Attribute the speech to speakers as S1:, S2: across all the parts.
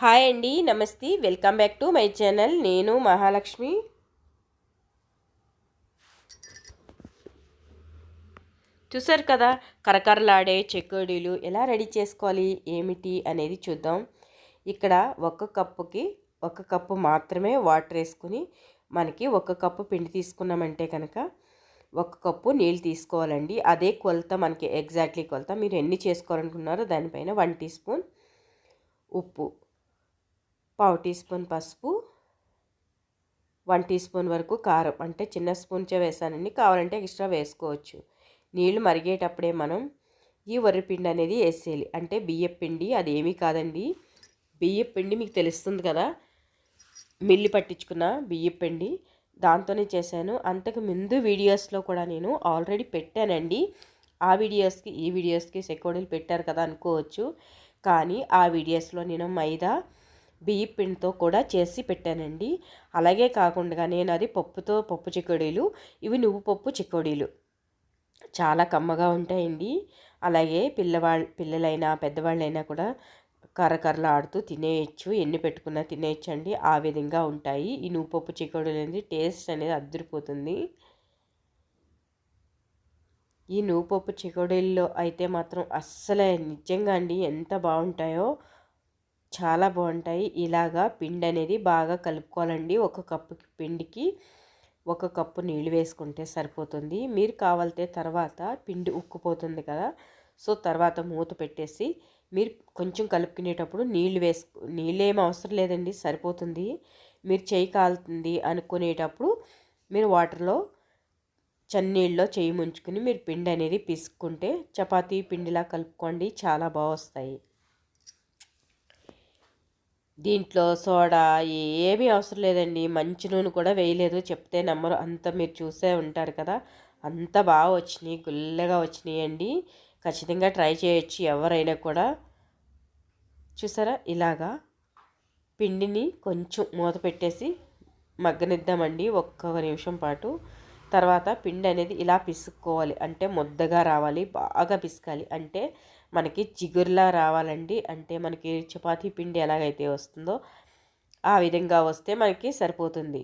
S1: Hi అండి నమస్తే. Welcome back to my channel. నేను మహాలక్ష్మి. చూసారు కదా కరకరలాడే చెకోడీలు ఎలా రెడీ చేసుకోవాలి ఏమిటి అనేది చూద్దాం. ఇక్కడ ఒక కప్పుకి ఒక కప్పు మాత్రమే వాటర్ వేసుకుని మనకి ఒక కప్పు పిండి తీసుకున్నామంటే కనుక ఒక కప్పు నీళ్ళు తీసుకోవాలండి. అదే కొలత మనకి ఎగ్జాక్ట్లీ కొలత. మీరు ఎన్ని చేసుకోవాలనుకున్నారో దానిపైన వన్ టీ స్పూన్ ఉప్పు పావు టీ స్పూన్ పసుపు వన్ టీ స్పూన్ వరకు కారం. అంటే చిన్న స్పూన్చే వేసానండి. కావాలంటే ఎక్స్ట్రా వేసుకోవచ్చు. నీళ్ళు మరిగేటప్పుడే మనం ఈ వరిపిండి అనేది వేసేయాలి. అంటే బియ్యం పిండి అది ఏమీ కాదండి. బియ్యం పిండి మీకు తెలుస్తుంది కదా మిల్లి పట్టించుకున్న బియ్యం పిండి. దాంతోనే చేశాను. అంతకు ముందు వీడియోస్లో కూడా నేను ఆల్రెడీ పెట్టానండి. ఆ వీడియోస్కి ఈ వీడియోస్కి సెకోడీలు పెట్టారు కదా అనుకోవచ్చు. కానీ ఆ వీడియోస్లో నేను మైదా బియ్యం పిండితో కూడా చేసి పెట్టానండి. అలాగే కాకుండా నేను అది పప్పుతో పప్పు చికోడీలు ఇవి నువ్వు పప్పు చికోడీలు చాలా కమ్మగా ఉంటాయండి. అలాగే పిల్లవాళ్ళ పిల్లలైనా పెద్దవాళ్ళైనా కూడా కర్రకర్రలు ఆడుతూ తినేయచ్చు ఎన్ని పెట్టుకున్నా తినేయచ్చు అండి ఆ విధంగా ఉంటాయి. ఈ నువ్వుపప్పు చికోడీలు అనేది టేస్ట్ అనేది అద్దరిపోతుంది. ఈ నువ్వుపప్పు చికోడీల్లో అయితే మాత్రం అస్సలే నిజంగా అండి ఎంత బాగుంటాయో చాలా బాగుంటాయి. ఇలాగా పిండి అనేది బాగా కలుపుకోవాలండి. ఒక కప్పు పిండికి ఒక కప్పు నీళ్ళు వేసుకుంటే సరిపోతుంది. మీరు కావాలితే తర్వాత పిండి ఉక్కుపోతుంది కదా. సో తర్వాత మూత పెట్టేసి మీరు కొంచెం కలుపుకునేటప్పుడు నీళ్ళు వేసుకు నీళ్ళు ఏం అవసరం లేదండి. సరిపోతుంది. మీరు చేయి కాలుతుంది అనుకునేటప్పుడు మీరు వాటర్లో చన్నీళ్ళలో చేయి ముంచుకుని మీరు పిండి అనేది పిసుక్కుంటే చపాతీ పిండిలా కలుపుకోండి. చాలా బాగా వస్తాయి దీంట్లో సోడా ఏమీ అవసరం లేదండి. మంచి నూనె కూడా వేయలేదు. చెప్తే నమ్మరు. అంత మీరు చూసే ఉంటారు కదా. అంత బాగా వచ్చినాయి. గుల్లగా వచ్చినాయి అండి. ఖచ్చితంగా ట్రై చేయొచ్చు ఎవరైనా కూడా. చూసారా? ఇలాగా పిండిని కొంచెం మూత పెట్టేసి మగ్గనిద్దామండి. ఒక్క నిమిషం పాటు. తర్వాత పిండి అనేది ఇలా పిసుక్కోవాలి. అంటే ముద్దగా రావాలి. బాగా పిసకాలి. అంటే మనకి చిగురులా రావాలండి. అంటే మనకి చపాతీ పిండి ఎలాగైతే వస్తుందో ఆ విధంగా వస్తే మనకి సరిపోతుంది.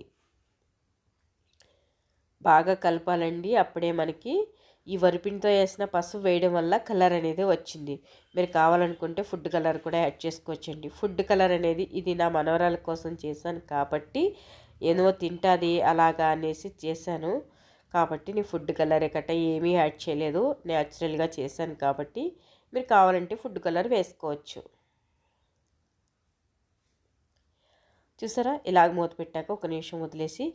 S1: బాగా కలపాలండి. అప్పుడే మనకి ఈ వరిపిండితో వేసిన పసుపు వేయడం వల్ల కలర్ అనేది వచ్చింది. మీరు కావాలనుకుంటే ఫుడ్ కలర్ కూడా యాడ్ చేసుకోవచ్చండి. ఫుడ్ కలర్ అనేది ఇది నా మనవరాల కోసం చేశాను కాబట్టి ఏదో తింటుంది అలాగా అనేసి చేశాను. కాబట్టి నీ ఫుడ్ కలర్ ఎక్కట ఏమీ యాడ్ చేయలేదు. న్యాచురల్గా చేశాను కాబట్టి మీరు కావాలంటే ఫుడ్ కలర్ వేసుకోవచ్చు. చూసారా? ఇలాగ మూత పెట్టాక ఒక నిమిషం వదిలేసి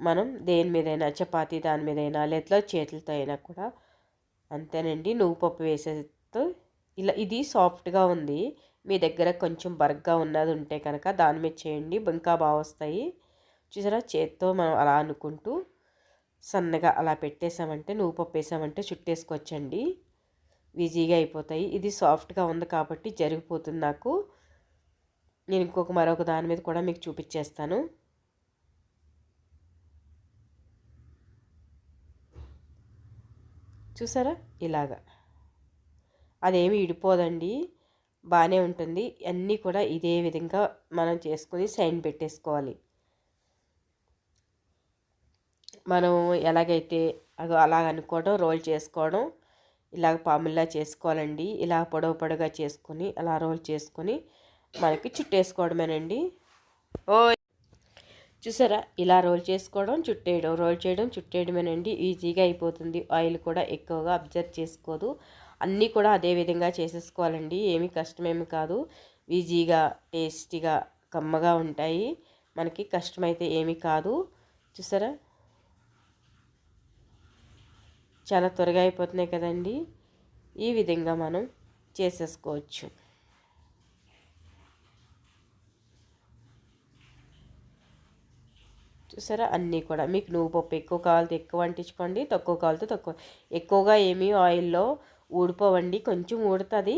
S1: మనం దేని మీదైనా చపాతీ దాని మీదైనా లేదా చేతులతో అయినా కూడా అంతేనండి. నువ్వు పప్పు వేసేతో ఇలా ఇది సాఫ్ట్గా ఉంది. మీ దగ్గర కొంచెం బర్గ్గా ఉన్నది ఉంటే కనుక దాని మీద చేయండి. ఇంకా బాగా వస్తాయి. చూసారా? చేత్తో మనం అలా అనుకుంటూ సన్నగా అలా పెట్టేసామంటే నువ్వు పప్పు వేసామంటే చుట్టేసుకోవచ్చండి. ఈజీగా అయిపోతాయి. ఇది సాఫ్ట్గా ఉంది కాబట్టి జరిగిపోతుంది నాకు. నేను ఇంకొక మరొక దాని మీద కూడా మీకు చూపించేస్తాను. చూసారా? ఇలాగా. అదేమి ఇడిపోదండి. బాగానే ఉంటుంది. అన్నీ కూడా ఇదే విధంగా మనం చేసుకొని సైన్ పెట్టేసుకోవాలి. మనం ఎలాగైతే అగో అలాగ అనుకోవడం రోల్ చేసుకోవడం ఇలాగ పాముల్లా చేసుకోవాలండి. ఇలా పొడవు పొడవుగా చేసుకొని అలా రోల్ చేసుకొని మనకి చుట్టేసుకోవడమేనండి. ఓ చూసారా? ఇలా రోల్ చేసుకోవడం చుట్టేయడం రోల్ చేయడం చుట్టేయడమేనండి. ఈజీగా అయిపోతుంది. ఆయిల్ కూడా ఎక్కువగా అబ్జర్వ్ చేసుకోదు. అన్నీ కూడా అదే విధంగా చేసేసుకోవాలండి. ఏమీ కష్టమేమి కాదు. ఈజీగా టేస్టీగా కమ్మగా ఉంటాయి. మనకి కష్టమైతే ఏమీ కాదు. చూసారా? చాలా త్వరగా అయిపోతున్నాయి కదండి. ఈ విధంగా మనం చేసేసుకోవచ్చు. చూసారా? అన్నీ కూడా మీకు నువ్వు పప్పు ఎక్కువ కావాలితే ఎక్కువ అంటించుకోండి తక్కువ కావాలితే తక్కువ. ఎక్కువగా ఏమీ ఆయిల్లో ఊడిపోవండి కొంచెం ఊడుతుంది.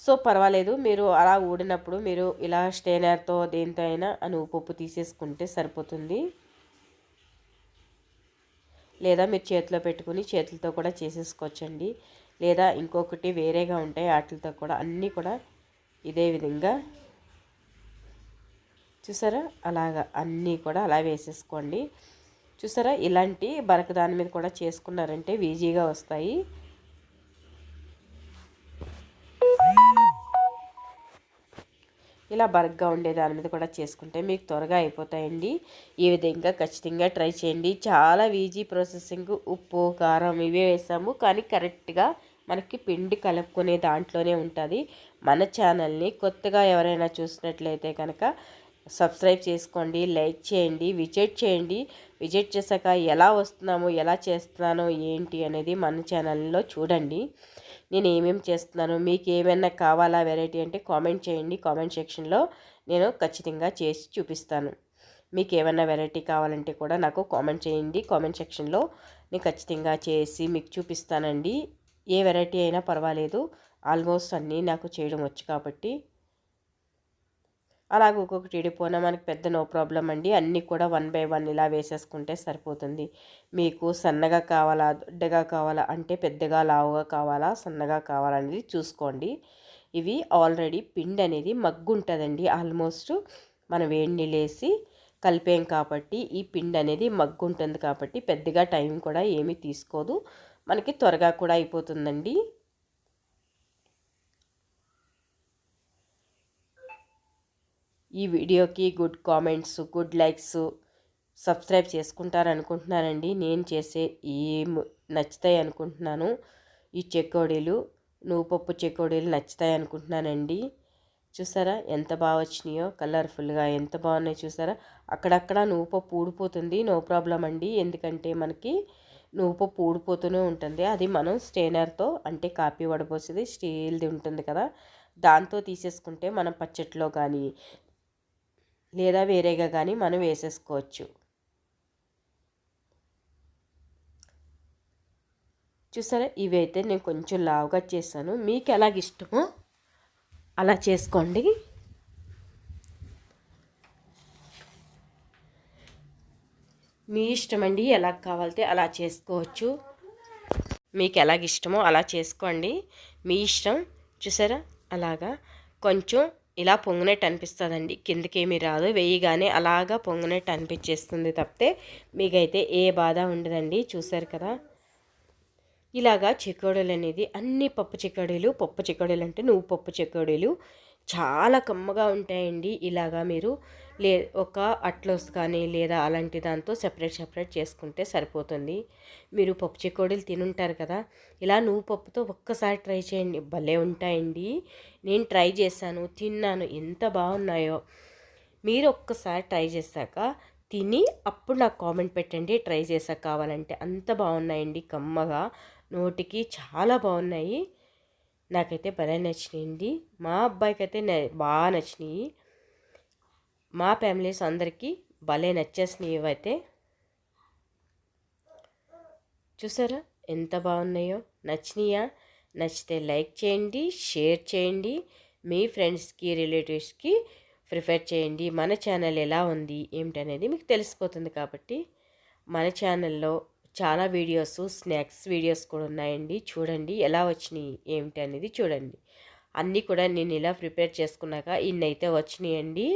S1: సో పర్వాలేదు. మీరు అలా ఊడినప్పుడు మీరు ఇలా స్టేనర్తో దేనితో అయినా నువ్వు పప్పు తీసేసుకుంటే సరిపోతుంది. లేదా మీరు చేతిలో పెట్టుకుని చేతులతో కూడా చేసేసుకోవచ్చండి. లేదా ఇంకొకటి వేరేగా ఉంటాయి వాటితో కూడా అన్నీ కూడా ఇదే విధంగా చూసారా? అలాగా అన్నీ కూడా అలా వేసేసుకోండి. చూసారా? ఇలాంటి బరక దాని మీద కూడా చేసుకున్నారంటే ఈజీగా వస్తాయి. ఇలా బరగ్గా ఉండే దాని మీద కూడా చేసుకుంటే మీకు త్వరగా అయిపోతాయండి. ఈ విధంగా ఖచ్చితంగా ట్రై చేయండి. చాలా ఈజీ ప్రాసెసింగ్ ఉప్పు కారం ఇవే వేసాము. కానీ కరెక్ట్గా మనకి పిండి కలుపుకునే దాంట్లోనే ఉంటుంది. మన ఛానల్ని కొత్తగా ఎవరైనా చూసినట్లయితే కనుక సబ్స్క్రైబ్ చేసుకోండి లైక్ చేయండి విజిట్ చేయండి. విజిట్ చేశాక ఎలా వస్తున్నాము ఎలా చేస్తున్నాను ఏంటి అనేది మన ఛానల్లో చూడండి. నేను ఏమేమి చేస్తున్నాను మీకు ఏమైనా కావాలా వెరైటీ అంటే కామెంట్ చేయండి. కామెంట్ సెక్షన్లో నేను ఖచ్చితంగా చేసి చూపిస్తాను. మీకు ఏమైనా వెరైటీ కావాలంటే కూడా నాకు కామెంట్ చేయండి. కామెంట్ సెక్షన్లో నేను ఖచ్చితంగా చేసి మీకు చూపిస్తానండి. ఏ వెరైటీ అయినా పర్వాలేదు. ఆల్మోస్ట్ అన్నీ నాకు చేయడం వచ్చు కాబట్టి అలాగే ఒక్కొక్కటి ఇడిపోయినా మనకి పెద్ద నో ప్రాబ్లం అండి. అన్నీ కూడా వన్ బై వన్ ఇలా వేసేసుకుంటే సరిపోతుంది. మీకు సన్నగా కావాలా దొడ్డగా కావాలా అంటే పెద్దగా లావుగా కావాలా సన్నగా కావాలనేది చూసుకోండి. ఇవి ఆల్రెడీ పిండి అనేది మగ్గు ఉంటుందండి ఆల్మోస్ట్ మనం వేడి నీళ్ళేసి కలిపాం కాబట్టి ఈ పిండి అనేది మగ్గు ఉంటుంది కాబట్టి పెద్దగా టైం కూడా ఏమీ తీసుకోదు. మనకి త్వరగా కూడా అయిపోతుందండి. ఈ వీడియోకి good comments good likes subscribe చేసుకుంటారనుకుంటున్నానండి. నేను చేసే ఈ నచ్చుతాయి అనుకుంటున్నాను. ఈ చెకోడీలు నువ్వుపప్పు చెకోడీలు నచ్చుతాయి అనుకుంటున్నానండి. చూసారా ఎంత బాగా వచ్చినాయో కలర్ఫుల్గా ఎంత బాగున్నాయో చూసారా? అక్కడక్కడ నువ్వుపప్పు ఊడిపోతుంది నో ప్రాబ్లం అండి. ఎందుకంటే మనకి నువ్వుపప్పు ఊడిపోతూనే ఉంటుంది. అది మనం స్టేనర్తో అంటే కాపీ వడపోసేది స్టీల్ది ఉంటుంది కదా దాంతో తీసేసుకుంటే మనం పచ్చట్లో కానీ లేదా వేరేగా కానీ మనం వేసేసుకోవచ్చు. చూసారా? ఇవైతే నేను కొంచెం లావుగా చేశాను. మీకు ఎలాగ ఇష్టమో అలా చేసుకోండి. మీ ఇష్టం అండి ఎలా కావాలితే అలా చేసుకోవచ్చు. మీకు ఎలాగ ఇష్టమో అలా చేసుకోండి. మీ ఇష్టం చూసారా? అలాగా. కొంచెం ఇలా పొంగినట్టు అనిపిస్తుందండి కిందకేమీ రాదు. వేయగానే అలాగా పొంగినట్టు అనిపించేస్తుంది తప్పితే మీకైతే ఏ బాధ ఉండదండి. చూసారు కదా? ఇలాగా చిక్కుడులు అనేది అన్ని పప్పు చిక్కుడులు పప్పు చిక్కుడులు అంటే నువ్వు పప్పు చిక్కుడులు చాలా కమ్మగా ఉంటాయండి. ఇలాగా మీరు లే ఒక అట్లోస్ కానీ లేదా అలాంటి దాంతో సెపరేట్ సెపరేట్ చేసుకుంటే సరిపోతుంది. మీరు పప్పు చిక్కోడీలు తినుంటారు కదా ఇలా నువ్వు పప్పుతో ఒక్కసారి ట్రై చేయండి. భలే ఉంటాయండి. నేను ట్రై చేశాను తిన్నాను. ఎంత బాగున్నాయో. మీరు ఒక్కసారి ట్రై చేశాక తిని అప్పుడు నాకు కామెంట్ పెట్టండి. ట్రై చేసాక కావాలంటే అంత బాగున్నాయండి. కమ్మగా నోటికి చాలా బాగున్నాయి. నాకైతే భలే నచ్చినాయండి. మా అబ్బాయికి అయితే బాగా నచ్చినాయి. మా ఫ్యామిలీస్ అందరికీ భలే నచ్చేసినాయి ఇవైతే చూసారా? ఎంత బాగున్నాయో. నచ్చినాయా? నచ్చితే లైక్ చేయండి షేర్ చేయండి. మీ ఫ్రెండ్స్కి రిలేటివ్స్కి ప్రిఫర్ చేయండి. మన ఛానల్ ఎలా ఉంది ఏమిటనేది మీకు తెలిసిపోతుంది కాబట్టి. మన ఛానల్లో చాలా వీడియోస్ స్నాక్స్ వీడియోస్ కూడా ఉన్నాయండి. చూడండి ఎలా వచ్చినాయి ఏమిటి అనేది చూడండి. అన్నీ కూడా నేను ఇలా ప్రిపేర్ చేసుకున్నాక ఇన్నైతే వచ్చినాయండి.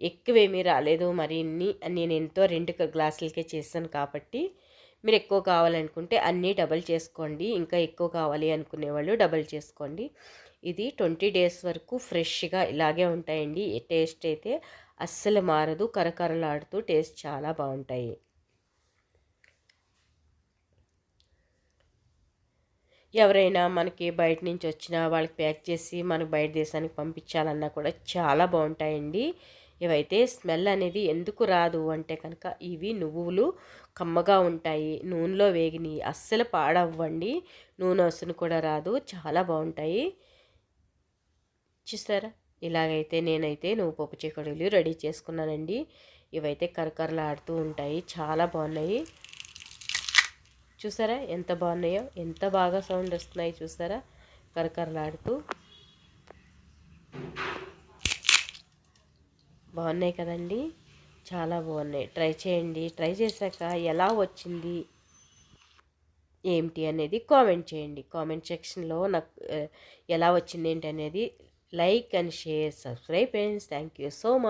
S1: ఎక్కువేమీ రాలేదు. మరి ఇన్ని నేను ఎంతో రెండు గ్లాసులకే చేశాను కాబట్టి మీరు ఎక్కువ కావాలనుకుంటే అన్నీ డబల్ చేసుకోండి. ఇంకా ఎక్కువ కావాలి అనుకునే వాళ్ళు డబల్ చేసుకోండి. ఇది ట్వంటీ డేస్ వరకు ఫ్రెష్గా ఇలాగే ఉంటాయండి. టేస్ట్ అయితే అస్సలు మారదు. కరకరలాడుతూ టేస్ట్ చాలా బాగుంటాయి. ఎవరైనా మనకి బయట నుంచి వచ్చినా వాళ్ళకి ప్యాక్ చేసి మనకు బయట దేశానికి పంపించాలన్నా కూడా చాలా బాగుంటాయండి. ఇవైతే స్మెల్ అనేది ఎందుకు రాదు అంటే కనుక ఇవి నువ్వులు కమ్మగా ఉంటాయి నూనెలో వేగిని అస్సలు పాడవ్వండి నూనె వస్తుని కూడా రాదు చాలా బాగుంటాయి. చూసారా ఇలాగైతే నేనైతే నువ్వు పప్పు చిక్కడీలు రెడీ చేసుకున్నానండి. ఇవైతే కరకరలాడుతూ ఉంటాయి చాలా బాగున్నాయి. చూసారా ఎంత బాగున్నాయో? ఎంత బాగా సౌండ్ వస్తున్నాయి చూసారా కరకరలాడుతూ. బాగున్నాయి కదండి. చాలా బాగున్నాయి. ట్రై చేయండి. ట్రై చేశాక ఎలా వచ్చింది? ఏమిటి అనేది కామెంట్ చేయండి. కామెంట్ సెక్షన్లో నాకు ఎలా వచ్చింది ఏంటి అనేది like and share subscribe friends thank you so much